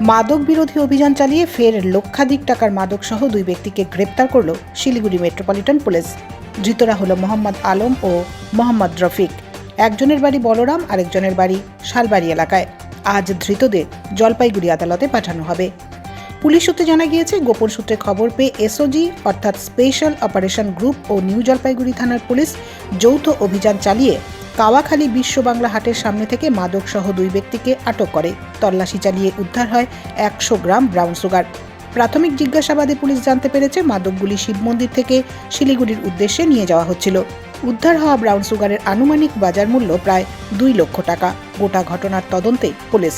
মাদক বিরোধী অভিযান চালিয়ে ফের লক্ষাধিক টাকার মাদক সহ দুই ব্যক্তিকে গ্রেপ্তার করল শিলিগুড়ি মেট্রোপলিটন পুলিশ। ধৃতরা হল মোহাম্মদ আলম ও মোহাম্মদ রফিক। একজনের বাড়ি বলরাম, আরেকজনের বাড়ি শালবাড়ি এলাকায়। আজ ধৃতদের জলপাইগুড়ি আদালতে পাঠানো হবে। পুলিশ সূত্রে জানা গিয়েছে, গোপন সূত্রে খবর পেয়ে এসওজি অর্থাৎ স্পেশাল অপারেশন গ্রুপ ও নিউ জলপাইগুড়ি থানার পুলিশ যৌথ অভিযান চালিয়ে কাওয়াখালী বিশ্ব বাংলা হাটের সামনে থেকে মাদকসহ দুই ব্যক্তিকে আটক করে। তল্লাশি চালিয়ে উদ্ধার হয় একশো গ্রাম ব্রাউন সুগার। প্রাথমিক জিজ্ঞাসাবাদে পুলিশ জানতে পেরেছে, মাদকগুলি শিব মন্দির থেকে শিলিগুড়ির উদ্দেশ্যে নিয়ে যাওয়া হচ্ছিল। উদ্ধার হওয়া ব্রাউন সুগারের আনুমানিক বাজার মূল্য প্রায় দুই লক্ষ টাকা। গোটা ঘটনার তদন্তে পুলিশ